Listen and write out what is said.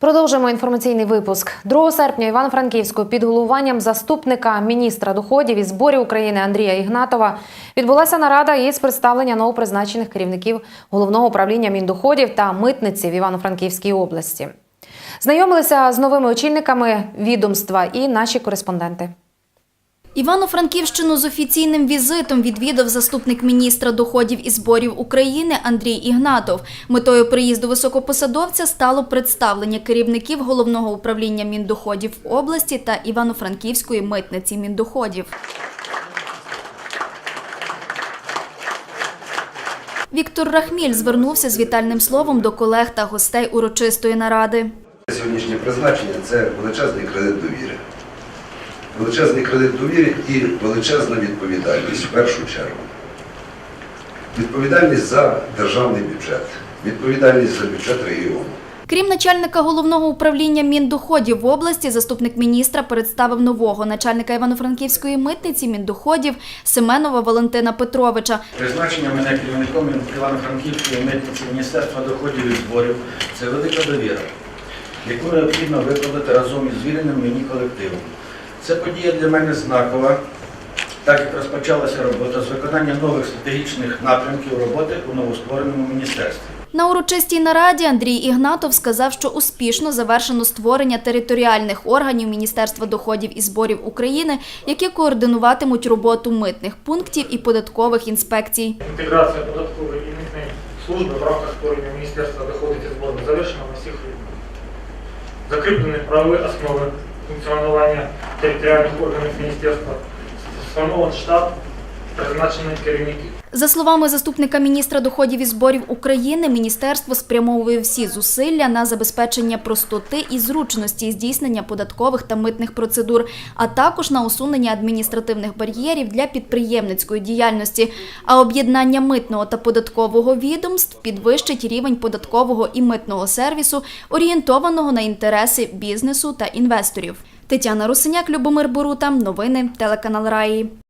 Продовжуємо інформаційний випуск. 2 серпня Івано-Франківську під головуванням заступника міністра доходів і зборів України Андрія Ігнатова відбулася нарада із представлення новопризначених керівників головного управління міндоходів та митниці в Івано-Франківській області. Знайомилися з новими очільниками відомства і наші кореспонденти. Івано-Франківщину з офіційним візитом відвідав заступник міністра доходів і зборів України Андрій Ігнатов. Метою приїзду високопосадовця стало представлення керівників головного управління міндоходів області та Івано-Франківської митниці міндоходів. Віктор Рахміль звернувся з вітальним словом до колег та гостей урочистої наради. Сьогоднішнє призначення це величезний кредит довіри. Величезний кредит довіри і величезна відповідальність в першу чергу. Відповідальність за державний бюджет, відповідальність за бюджет регіону. Крім начальника головного управління міндоходів в області, заступник міністра представив нового начальника Івано-Франківської митниці міндоходів Семенова Валентина Петровича. Призначення мене керівником Івано-Франківської митниці Міністерства доходів і зборів це велика довіра, яку необхідно виправдати разом із звіреним мені колективом. Це подія для мене знакова, так як розпочалася робота з виконання нових стратегічних напрямків роботи у новоствореному міністерстві. На урочистій нараді Андрій Ігнатов сказав, що успішно завершено створення територіальних органів Міністерства доходів і зборів України, які координуватимуть роботу митних пунктів і податкових інспекцій. Інтеграція податкової і митної служби в рамках створення Міністерства доходів і зборів завершена на всіх рівнях. Закріплені правові основи функціонування територіальних органів міністерства, сформований штаб, призначені керівники. За словами заступника міністра доходів і зборів України, міністерство спрямовує всі зусилля на забезпечення простоти і зручності здійснення податкових та митних процедур, а також на усунення адміністративних бар'єрів для підприємницької діяльності. А об'єднання митного та податкового відомств підвищить рівень податкового і митного сервісу, орієнтованого на інтереси бізнесу та інвесторів. Тетяна Русиняк, Любомир Борута. Новини телеканал Раї.